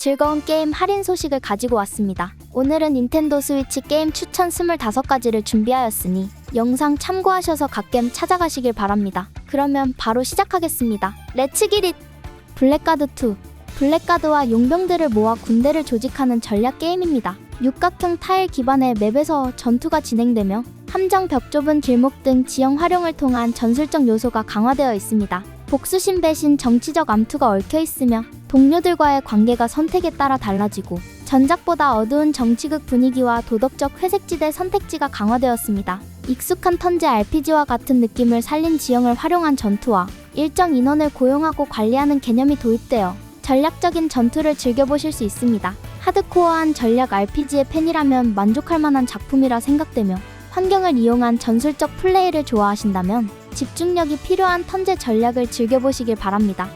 즐거운 게임 할인 소식을 가지고 왔습니다. 오늘은 닌텐도 스위치 게임 추천 25가지를 준비하였으니 영상 참고하셔서 갓겜 찾아가시길 바랍니다. 그러면 바로 시작하겠습니다. 렛츠 기릿! 블랙가드 2 블랙가드와 용병들을 모아 군대를 조직하는 전략 게임입니다. 육각형 타일 기반의 맵에서 전투가 진행되며 함정 벽 좁은 길목 등 지형 활용을 통한 전술적 요소가 강화되어 있습니다. 복수심 배신 정치적 암투가 얽혀 있으며 동료들과의 관계가 선택에 따라 달라지고 전작보다 어두운 정치극 분위기와 도덕적 회색지대 선택지가 강화되었습니다. 익숙한 턴제 RPG와 같은 느낌을 살린 지형을 활용한 전투와 일정 인원을 고용하고 관리하는 개념이 도입되어 전략적인 전투를 즐겨보실 수 있습니다. 하드코어한 전략 RPG의 팬이라면 만족할 만한 작품이라 생각되며 환경을 이용한 전술적 플레이를 좋아하신다면 집중력이 필요한 턴제 전략을 즐겨보시길 바랍니다.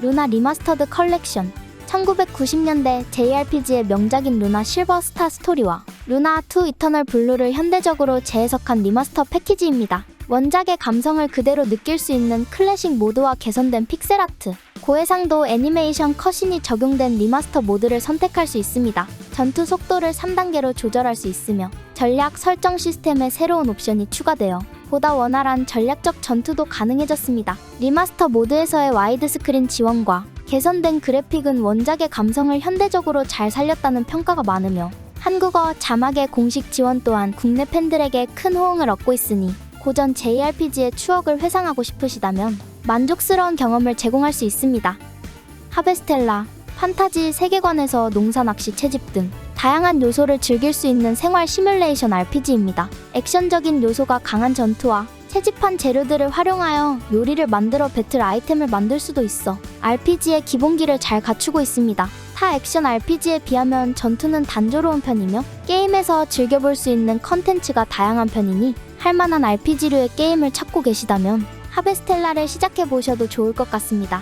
루나 리마스터드 컬렉션 1990년대 JRPG의 명작인 루나 실버 스타 스토리와 루나 2 이터널 블루를 현대적으로 재해석한 리마스터 패키지입니다. 원작의 감성을 그대로 느낄 수 있는 클래식 모드와 개선된 픽셀 아트, 고해상도 애니메이션 컷신이 적용된 리마스터 모드를 선택할 수 있습니다. 전투 속도를 3단계로 조절할 수 있으며 전략 설정 시스템에 새로운 옵션이 추가되어 보다 원활한 전략적 전투도 가능해졌습니다. 리마스터 모드에서의 와이드 스크린 지원과 개선된 그래픽은 원작의 감성을 현대적으로 잘 살렸다는 평가가 많으며 한국어 자막의 공식 지원 또한 국내 팬들에게 큰 호응을 얻고 있으니 고전 JRPG의 추억을 회상하고 싶으시다면 만족스러운 경험을 제공할 수 있습니다. 하베스텔라, 판타지 세계관에서 농사 낚시 채집 등 다양한 요소를 즐길 수 있는 생활 시뮬레이션 RPG입니다. 액션적인 요소가 강한 전투와 채집한 재료들을 활용하여 요리를 만들어 배틀 아이템을 만들 수도 있어 RPG의 기본기를 잘 갖추고 있습니다. 타 액션 RPG에 비하면 전투는 단조로운 편이며 게임에서 즐겨볼 수 있는 컨텐츠가 다양한 편이니 할만한 RPG류의 게임을 찾고 계시다면 하베스텔라를 시작해 보셔도 좋을 것 같습니다.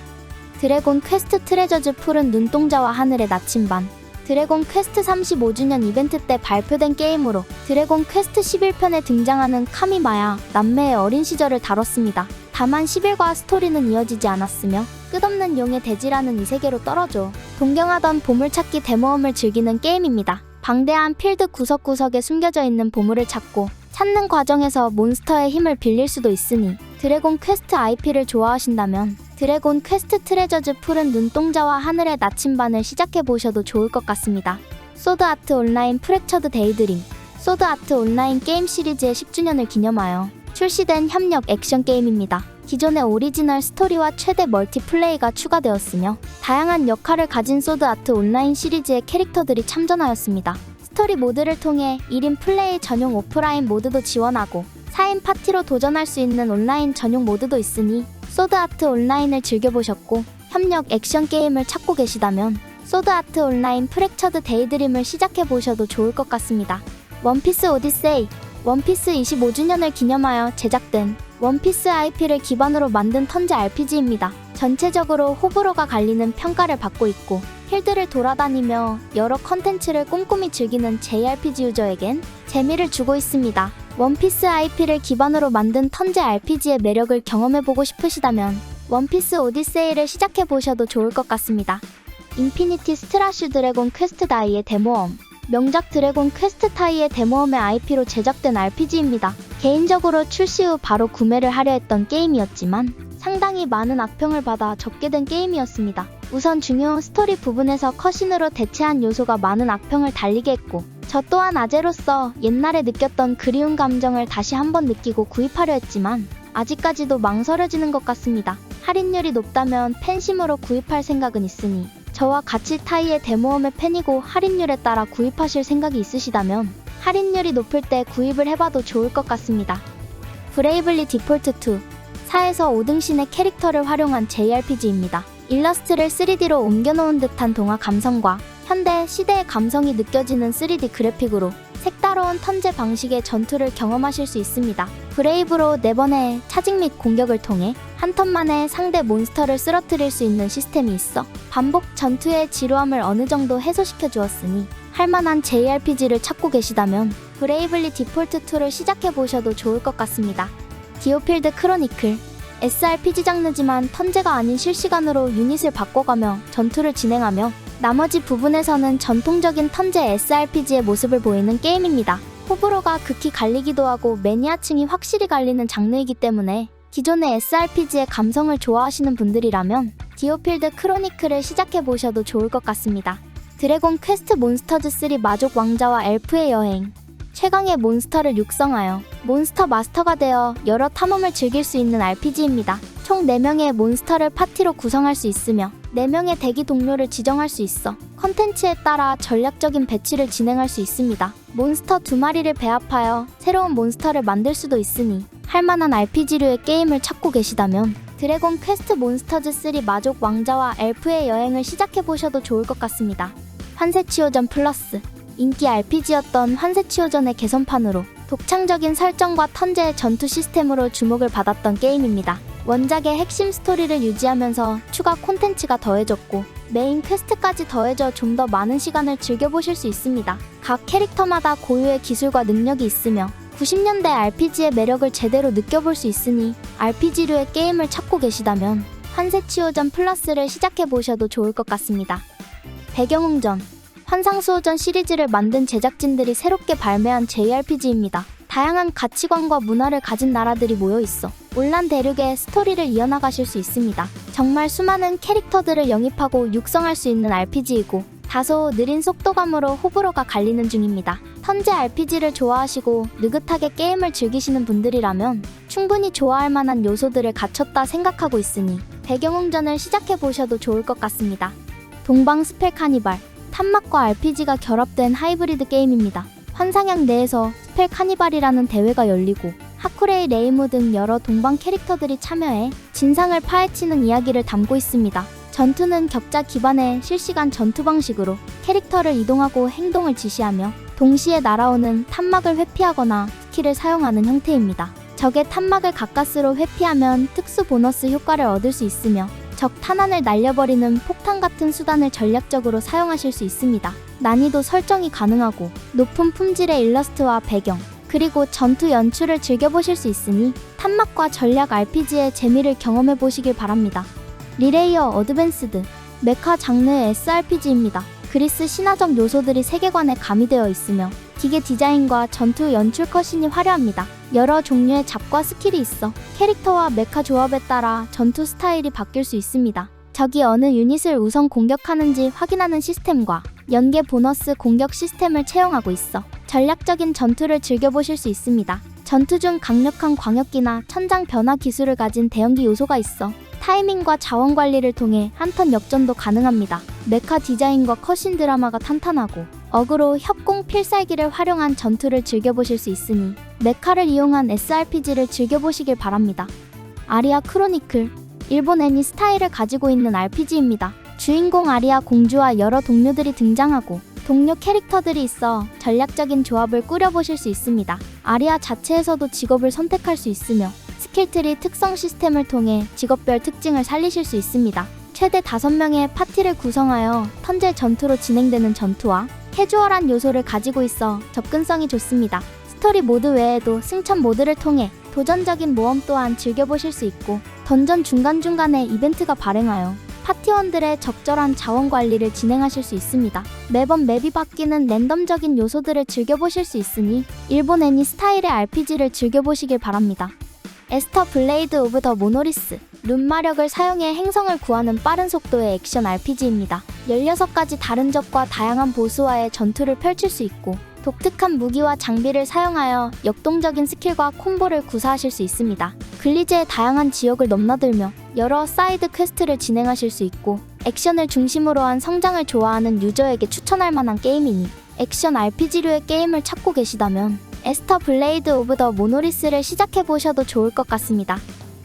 드래곤 퀘스트 트레저즈 푸른 눈동자와 하늘의 나침반 드래곤 퀘스트 35주년 이벤트 때 발표된 게임으로 드래곤 퀘스트 11편에 등장하는 카미마야 남매의 어린 시절을 다뤘습니다. 다만 11과 스토리는 이어지지 않았으며 끝없는 용의 대지라는 이 세계로 떨어져 동경하던 보물찾기 대모험을 즐기는 게임입니다. 방대한 필드 구석구석에 숨겨져 있는 보물을 찾고 찾는 과정에서 몬스터의 힘을 빌릴 수도 있으니 드래곤 퀘스트 IP를 좋아하신다면 드래곤 퀘스트 트레저즈 푸른 눈동자와 하늘의 나침반을 시작해 보셔도 좋을 것 같습니다. 소드 아트 온라인 프랙처드 데이드림 소드 아트 온라인 게임 시리즈의 10주년을 기념하여 출시된 협력 액션 게임입니다. 기존의 오리지널 스토리와 최대 멀티플레이가 추가되었으며 다양한 역할을 가진 소드 아트 온라인 시리즈의 캐릭터들이 참전하였습니다. 스토리 모드를 통해 1인 플레이 전용 오프라인 모드도 지원하고 4인 파티로 도전할 수 있는 온라인 전용 모드도 있으니 소드아트 온라인을 즐겨보셨고 협력 액션 게임을 찾고 계시다면 소드아트 온라인 프랙처드 데이드림을 시작해보셔도 좋을 것 같습니다. 원피스 오디세이 원피스 25주년을 기념하여 제작된 원피스 IP를 기반으로 만든 턴제 RPG입니다. 전체적으로 호불호가 갈리는 평가를 받고 있고 필드를 돌아다니며 여러 컨텐츠를 꼼꼼히 즐기는 JRPG 유저에겐 재미를 주고 있습니다. 원피스 IP를 기반으로 만든 턴제 RPG의 매력을 경험해보고 싶으시다면 원피스 오디세이를 시작해보셔도 좋을 것 같습니다. 인피니티 스트라슈 드래곤 퀘스트 다이의 데모엄 명작 드래곤 퀘스트 타이의 데모엄의 IP로 제작된 RPG입니다. 개인적으로 출시 후 바로 구매를 하려 했던 게임이었지만 상당히 많은 악평을 받아 접게 된 게임이었습니다. 우선 중요한 스토리 부분에서 컷신으로 대체한 요소가 많은 악평을 달리게 했고 저 또한 아재로서 옛날에 느꼈던 그리운 감정을 다시 한번 느끼고 구입하려 했지만 아직까지도 망설여지는 것 같습니다. 할인율이 높다면 팬심으로 구입할 생각은 있으니 저와 같이 타이의 데모험의 팬이고 할인율에 따라 구입하실 생각이 있으시다면 할인율이 높을 때 구입을 해봐도 좋을 것 같습니다. 브레이블리 디폴트 2 4에서 5등신의 캐릭터를 활용한 JRPG입니다. 일러스트를 3D로 옮겨놓은 듯한 동화 감성과 현대 시대의 감성이 느껴지는 3D 그래픽으로 색다로운 턴제 방식의 전투를 경험하실 수 있습니다. 브레이브로 4번의 차징 및 공격을 통해 한 턴 만에 상대 몬스터를 쓰러뜨릴 수 있는 시스템이 있어 반복 전투의 지루함을 어느 정도 해소시켜 주었으니 할만한 JRPG를 찾고 계시다면 브레이블리 디폴트 2를 시작해 보셔도 좋을 것 같습니다. 디오필드 크로니클 SRPG 장르지만 턴제가 아닌 실시간으로 유닛을 바꿔가며 전투를 진행하며 나머지 부분에서는 전통적인 턴제 SRPG의 모습을 보이는 게임입니다. 호불호가 극히 갈리기도 하고 매니아층이 확실히 갈리는 장르이기 때문에 기존의 SRPG의 감성을 좋아하시는 분들이라면 디오필드 크로니클을 시작해 보셔도 좋을 것 같습니다. 드래곤 퀘스트 몬스터즈 3 마족 왕자와 엘프의 여행 최강의 몬스터를 육성하여 몬스터 마스터가 되어 여러 탐험을 즐길 수 있는 RPG입니다. 총 4명의 몬스터를 파티로 구성할 수 있으며 4명의 대기 동료를 지정할 수 있어 컨텐츠에 따라 전략적인 배치를 진행할 수 있습니다. 몬스터 두 마리를 배합하여 새로운 몬스터를 만들 수도 있으니 할만한 RPG류의 게임을 찾고 계시다면 드래곤 퀘스트 몬스터즈 3 마족 왕자와 엘프의 여행을 시작해 보셔도 좋을 것 같습니다. 환세치오전 플러스 인기 RPG였던 환세치오전의 개선판으로 독창적인 설정과 턴제의 전투 시스템으로 주목을 받았던 게임입니다. 원작의 핵심 스토리를 유지하면서 추가 콘텐츠가 더해졌고 메인 퀘스트까지 더해져 좀 더 많은 시간을 즐겨보실 수 있습니다. 각 캐릭터마다 고유의 기술과 능력이 있으며 90년대 RPG의 매력을 제대로 느껴볼 수 있으니 RPG류의 게임을 찾고 계시다면 환세치오전 플러스를 시작해 보셔도 좋을 것 같습니다. 배경웅전 환상수호전 시리즈를 만든 제작진들이 새롭게 발매한 JRPG입니다. 다양한 가치관과 문화를 가진 나라들이 모여 있어 올란 대륙의 스토리를 이어나가실 수 있습니다. 정말 수많은 캐릭터들을 영입하고 육성할 수 있는 RPG이고 다소 느린 속도감으로 호불호가 갈리는 중입니다. 턴제 RPG를 좋아하시고 느긋하게 게임을 즐기시는 분들이라면 충분히 좋아할 만한 요소들을 갖췄다 생각하고 있으니 배경웅전을 시작해 보셔도 좋을 것 같습니다. 동방 스펠 카니발 탐막과 RPG가 결합된 하이브리드 게임입니다. 환상향 내에서 스펠 카니발이라는 대회가 열리고 하쿠레이 레이무 등 여러 동방 캐릭터들이 참여해 진상을 파헤치는 이야기를 담고 있습니다. 전투는 격자 기반의 실시간 전투 방식으로 캐릭터를 이동하고 행동을 지시하며 동시에 날아오는 탐막을 회피하거나 스킬을 사용하는 형태입니다. 적의 탐막을 가까스로 회피하면 특수 보너스 효과를 얻을 수 있으며 적 탄환을 날려버리는 폭탄 같은 수단을 전략적으로 사용하실 수 있습니다. 난이도 설정이 가능하고 높은 품질의 일러스트와 배경, 그리고 전투 연출을 즐겨보실 수 있으니 탐막과 전략 RPG의 재미를 경험해 보시길 바랍니다. 리레이어 어드밴스드 메카 장르의 SRPG입니다. 그리스 신화적 요소들이 세계관에 가미되어 있으며 기계 디자인과 전투 연출 컷신이 화려합니다. 여러 종류의 잡과 스킬이 있어 캐릭터와 메카 조합에 따라 전투 스타일이 바뀔 수 있습니다. 적이 어느 유닛을 우선 공격하는지 확인하는 시스템과 연계 보너스 공격 시스템을 채용하고 있어 전략적인 전투를 즐겨보실 수 있습니다. 전투 중 강력한 광역기나 천장 변화 기술을 가진 대형기 요소가 있어 타이밍과 자원 관리를 통해 한턴 역전도 가능합니다. 메카 디자인과 컷신 드라마가 탄탄하고 어그로 협공 필살기를 활용한 전투를 즐겨보실 수 있으니 메카를 이용한 SRPG를 즐겨보시길 바랍니다. 아리아 크로니클 일본 애니 스타일을 가지고 있는 RPG입니다. 주인공 아리아 공주와 여러 동료들이 등장하고 동료 캐릭터들이 있어 전략적인 조합을 꾸려보실 수 있습니다. 아리아 자체에서도 직업을 선택할 수 있으며 스킬트리 특성 시스템을 통해 직업별 특징을 살리실 수 있습니다. 최대 5명의 파티를 구성하여 턴제 전투로 진행되는 전투와 캐주얼한 요소를 가지고 있어 접근성이 좋습니다. 스토리 모드 외에도 승천 모드를 통해 도전적인 모험 또한 즐겨보실 수 있고 던전 중간중간에 이벤트가 발행하여 파티원들의 적절한 자원 관리를 진행하실 수 있습니다. 매번 맵이 바뀌는 랜덤적인 요소들을 즐겨보실 수 있으니 일본 애니 스타일의 RPG를 즐겨보시길 바랍니다. 에스터 블레이드 오브 더 모노리스 룬 마력을 사용해 행성을 구하는 빠른 속도의 액션 RPG입니다. 16가지 다른 적과 다양한 보스와의 전투를 펼칠 수 있고 독특한 무기와 장비를 사용하여 역동적인 스킬과 콤보를 구사하실 수 있습니다. 글리즈의 다양한 지역을 넘나들며 여러 사이드 퀘스트를 진행하실 수 있고 액션을 중심으로 한 성장을 좋아하는 유저에게 추천할 만한 게임이니 액션 RPG류의 게임을 찾고 계시다면 에스터 블레이드 오브 더 모노리스를 시작해 보셔도 좋을 것 같습니다.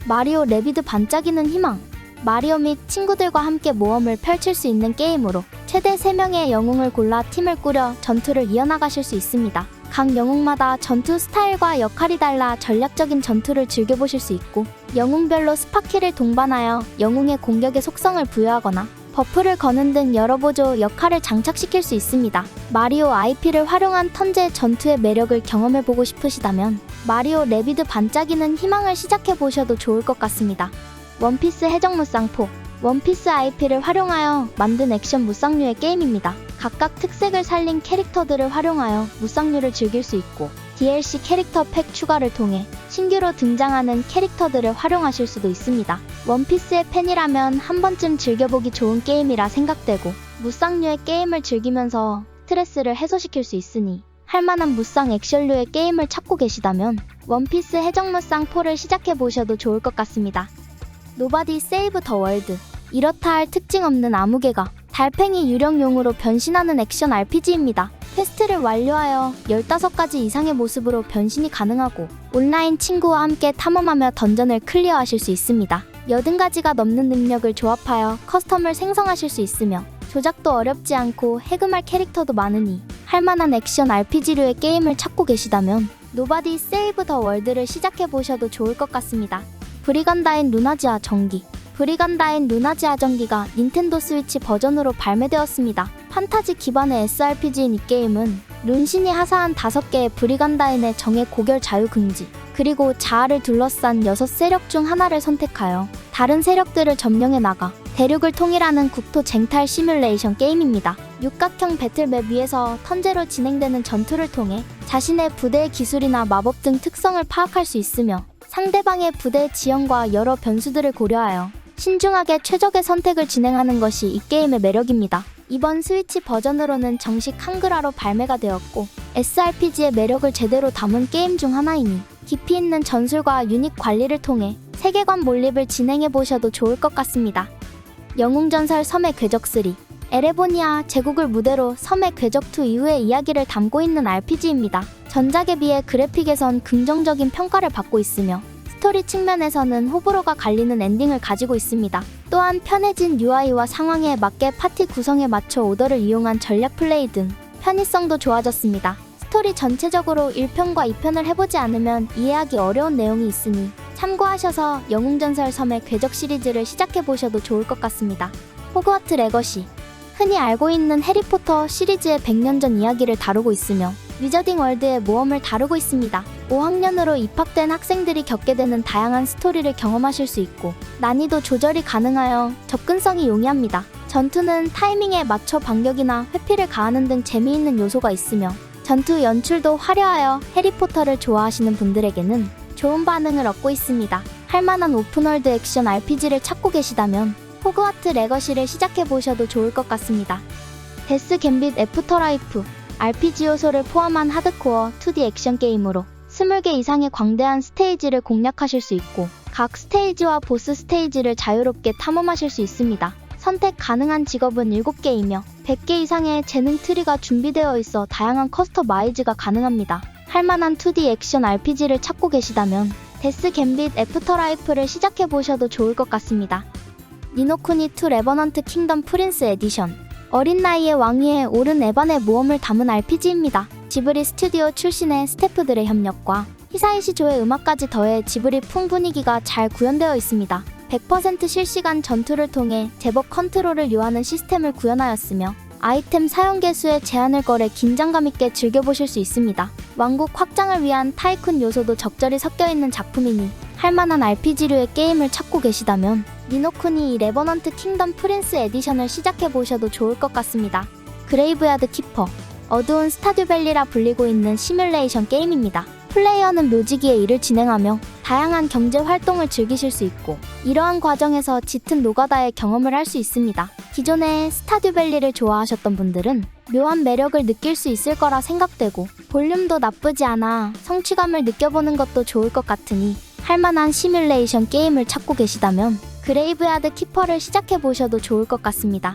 마리오 레비드 반짝이는 희망 마리오 및 친구들과 함께 모험을 펼칠 수 있는 게임으로 최대 3명의 영웅을 골라 팀을 꾸려 전투를 이어나가실 수 있습니다. 각 영웅마다 전투 스타일과 역할이 달라 전략적인 전투를 즐겨보실 수 있고 영웅별로 스파키를 동반하여 영웅의 공격의 속성을 부여하거나 버프를 거는 등 여러 보조 역할을 장착시킬 수 있습니다. 마리오 IP를 활용한 턴제 전투의 매력을 경험해보고 싶으시다면 마리오 레비드 반짝이는 희망을 시작해보셔도 좋을 것 같습니다. 원피스 해적 무쌍포 원피스 IP를 활용하여 만든 액션 무쌍류의 게임입니다. 각각 특색을 살린 캐릭터들을 활용하여 무쌍류를 즐길 수 있고 DLC 캐릭터 팩 추가를 통해 신규로 등장하는 캐릭터들을 활용하실 수도 있습니다. 원피스의 팬이라면 한 번쯤 즐겨보기 좋은 게임이라 생각되고 무쌍류의 게임을 즐기면서 스트레스를 해소시킬 수 있으니 할만한 무쌍 액션류의 게임을 찾고 계시다면 원피스 해적무쌍 4를 시작해보셔도 좋을 것 같습니다. 노바디 세이브 더 월드 이렇다 할 특징 없는 아무개가 달팽이 유령용으로 변신하는 액션 RPG입니다. 퀘스트를 완료하여 15가지 이상의 모습으로 변신이 가능하고 온라인 친구와 함께 탐험하며 던전을 클리어하실 수 있습니다. 80가지가 넘는 능력을 조합하여 커스텀을 생성하실 수 있으며 조작도 어렵지 않고 해금할 캐릭터도 많으니 할만한 액션 RPG류의 게임을 찾고 계시다면 노바디 세이브 더 월드를 시작해 보셔도 좋을 것 같습니다. 브리간다인 루나지아 전기 브리간다인 루나지아 전기가 닌텐도 스위치 버전으로 발매되었습니다. 판타지 기반의 SRPG인 이 게임은 룬신이 하사한 5개의 브리간다인의 정의 고결 자유 금지 그리고 자아를 둘러싼 6세력 중 하나를 선택하여 다른 세력들을 점령해 나가 대륙을 통일하는 국토 쟁탈 시뮬레이션 게임입니다. 육각형 배틀맵 위에서 턴제로 진행되는 전투를 통해 자신의 부대의 기술이나 마법 등 특성을 파악할 수 있으며 상대방의 부대의 지형과 여러 변수들을 고려하여 신중하게 최적의 선택을 진행하는 것이 이 게임의 매력입니다. 이번 스위치 버전으로는 정식 한글화로 발매가 되었고 SRPG의 매력을 제대로 담은 게임 중 하나이니 깊이 있는 전술과 유닛 관리를 통해 세계관 몰입을 진행해 보셔도 좋을 것 같습니다. 영웅전설 섬의 궤적 3 에레보니아 제국을 무대로 섬의 궤적 2 이후의 이야기를 담고 있는 RPG입니다. 전작에 비해 그래픽에선 긍정적인 평가를 받고 있으며 스토리 측면에서는 호불호가 갈리는 엔딩을 가지고 있습니다. 또한 편해진 UI와 상황에 맞게 파티 구성에 맞춰 오더를 이용한 전략 플레이 등 편의성도 좋아졌습니다. 스토리 전체적으로 1편과 2편을 해보지 않으면 이해하기 어려운 내용이 있으니 참고하셔서 영웅전설 섬의 궤적 시리즈를 시작해보셔도 좋을 것 같습니다. 호그와트 레거시 흔히 알고 있는 해리포터 시리즈의 100년 전 이야기를 다루고 있으며 위저딩 월드의 모험을 다루고 있습니다. 5학년으로 입학된 학생들이 겪게 되는 다양한 스토리를 경험하실 수 있고 난이도 조절이 가능하여 접근성이 용이합니다. 전투는 타이밍에 맞춰 반격이나 회피를 가하는 등 재미있는 요소가 있으며 전투 연출도 화려하여 해리포터를 좋아하시는 분들에게는 좋은 반응을 얻고 있습니다. 할만한 오픈월드 액션 RPG를 찾고 계시다면 호그와트 레거시를 시작해 보셔도 좋을 것 같습니다. 데스 갬빗 애프터라이프 RPG 요소를 포함한 하드코어 2D 액션 게임으로 20개 이상의 광대한 스테이지를 공략하실 수 있고 각 스테이지와 보스 스테이지를 자유롭게 탐험하실 수 있습니다. 선택 가능한 직업은 7개이며 100개 이상의 재능 트리가 준비되어 있어 다양한 커스터마이즈가 가능합니다. 할만한 2D 액션 RPG를 찾고 계시다면 데스 갬빗 애프터라이프를 시작해 보셔도 좋을 것 같습니다. 니노쿠니 2 레버넌트 킹덤 프린스 에디션 어린 나이에 왕위에 오른 에반의 모험을 담은 RPG입니다. 지브리 스튜디오 출신의 스태프들의 협력과 히사이시조의 음악까지 더해 지브리 풍 분위기가 잘 구현되어 있습니다. 100% 실시간 전투를 통해 제법 컨트롤을 요하는 시스템을 구현하였으며 아이템 사용 개수에 제한을 걸어 긴장감 있게 즐겨보실 수 있습니다. 왕국 확장을 위한 타이쿤 요소도 적절히 섞여 있는 작품이니 할만한 RPG류의 게임을 찾고 계시다면 니노쿠니 이 레버넌트 킹덤 프린스 에디션을 시작해 보셔도 좋을 것 같습니다. 그레이브야드 키퍼 어두운 스타듀밸리라 불리고 있는 시뮬레이션 게임입니다. 플레이어는 묘지기에 일을 진행하며 다양한 경제 활동을 즐기실 수 있고 이러한 과정에서 짙은 노가다의 경험을 할 수 있습니다. 기존에 스타듀밸리를 좋아하셨던 분들은 묘한 매력을 느낄 수 있을 거라 생각되고 볼륨도 나쁘지 않아 성취감을 느껴보는 것도 좋을 것 같으니 할만한 시뮬레이션 게임을 찾고 계시다면 그레이브야드 키퍼를 시작해 보셔도 좋을 것 같습니다.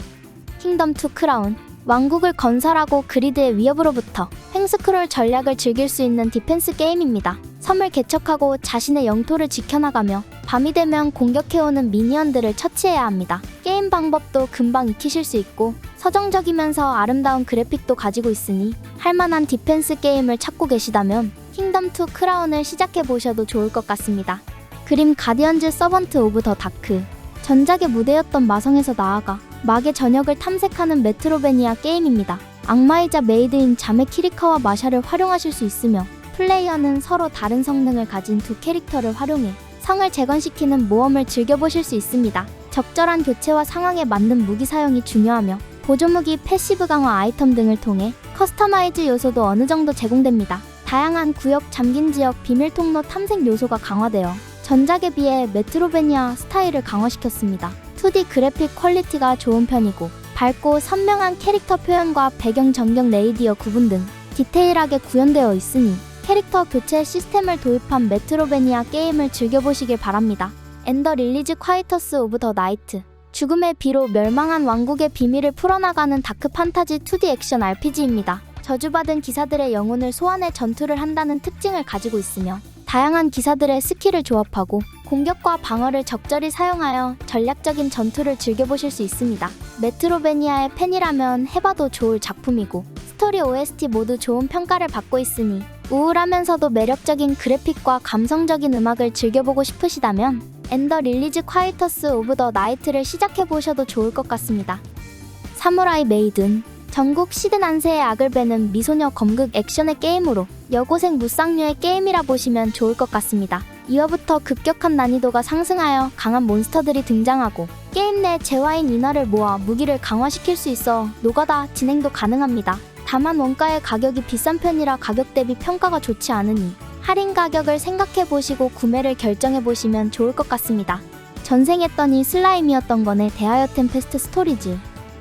킹덤 2 크라운 왕국을 건설하고 그리드의 위협으로부터 횡스크롤 전략을 즐길 수 있는 디펜스 게임입니다. 섬을 개척하고 자신의 영토를 지켜나가며 밤이 되면 공격해오는 미니언들을 처치해야 합니다. 게임 방법도 금방 익히실 수 있고 서정적이면서 아름다운 그래픽도 가지고 있으니 할만한 디펜스 게임을 찾고 계시다면 킹덤2 크라운을 시작해 보셔도 좋을 것 같습니다. 그림 가디언즈 서번트 오브 더 다크 전작의 무대였던 마성에서 나아가 막의 전역을 탐색하는 메트로베니아 게임입니다. 악마이자 메이드인 자매 키리카와 마샤를 활용하실 수 있으며 플레이어는 서로 다른 성능을 가진 두 캐릭터를 활용해 성을 재건시키는 모험을 즐겨보실 수 있습니다. 적절한 교체와 상황에 맞는 무기 사용이 중요하며 보조무기, 패시브 강화 아이템 등을 통해 커스터마이즈 요소도 어느 정도 제공됩니다. 다양한 구역, 잠긴 지역, 비밀 통로 탐색 요소가 강화되어 전작에 비해 메트로베니아 스타일을 강화시켰습니다. 2D 그래픽 퀄리티가 좋은 편이고 밝고 선명한 캐릭터 표현과 배경 전경 레이디어 구분 등 디테일하게 구현되어 있으니 캐릭터 교체 시스템을 도입한 메트로베니아 게임을 즐겨보시길 바랍니다. 엔더 릴리즈 콰이터스 오브 더 나이트 죽음의 비로 멸망한 왕국의 비밀을 풀어나가는 다크 판타지 2D 액션 RPG입니다. 저주받은 기사들의 영혼을 소환해 전투를 한다는 특징을 가지고 있으며 다양한 기사들의 스킬을 조합하고 공격과 방어를 적절히 사용하여 전략적인 전투를 즐겨보실 수 있습니다. 메트로베니아의 팬이라면 해봐도 좋을 작품이고 스토리 OST 모두 좋은 평가를 받고 있으니 우울하면서도 매력적인 그래픽과 감성적인 음악을 즐겨보고 싶으시다면 엔더 릴리즈 콰이터스 오브 더 나이트를 시작해보셔도 좋을 것 같습니다. 사무라이 메이든 전국 시든 안세의 악을 베는 미소녀 검극 액션의 게임으로 여고생 무쌍류의 게임이라 보시면 좋을 것 같습니다. 2화부터 급격한 난이도가 상승하여 강한 몬스터들이 등장하고 게임 내 재화인 인화를 모아 무기를 강화시킬 수 있어 노가다 진행도 가능합니다. 다만 원가의 가격이 비싼 편이라 가격 대비 평가가 좋지 않으니 할인 가격을 생각해 보시고 구매를 결정해 보시면 좋을 것 같습니다. 전생했더니 슬라임이었던 거네 대하여 템페스트 스토리즈.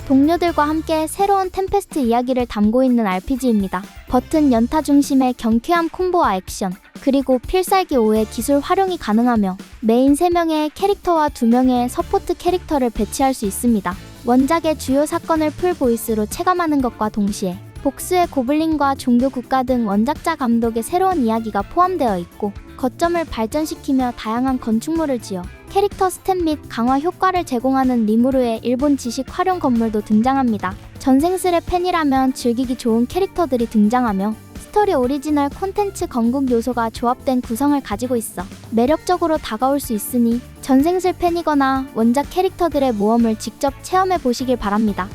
동료들과 함께 새로운 템페스트 이야기를 담고 있는 RPG입니다. 버튼 연타 중심의 경쾌한 콤보와 액션, 그리고 필살기 5의 기술 활용이 가능하며 메인 3명의 캐릭터와 2명의 서포트 캐릭터를 배치할 수 있습니다. 원작의 주요 사건을 풀 보이스로 체감하는 것과 동시에 복수의 고블린과 종교 국가 등 원작자 감독의 새로운 이야기가 포함되어 있고 거점을 발전시키며 다양한 건축물을 지어 캐릭터 스탯 및 강화 효과를 제공하는 리무르의 일본 지식 활용 건물도 등장합니다. 전생슬의 팬이라면 즐기기 좋은 캐릭터들이 등장하며 스토리 오리지널 콘텐츠 건국 요소가 조합된 구성을 가지고 있어 매력적으로 다가올 수 있으니 전생슬 팬이거나 원작 캐릭터들의 모험을 직접 체험해 보시길 바랍니다.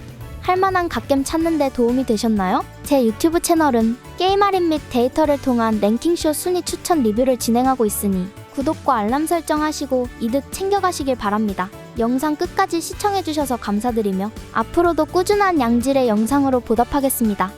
할만한 갓겜 찾는데 도움이 되셨나요? 제 유튜브 채널은 게임 할인 및 데이터를 통한 랭킹쇼 순위 추천 리뷰를 진행하고 있으니 구독과 알람 설정하시고 이득 챙겨가시길 바랍니다. 영상 끝까지 시청해주셔서 감사드리며 앞으로도 꾸준한 양질의 영상으로 보답하겠습니다.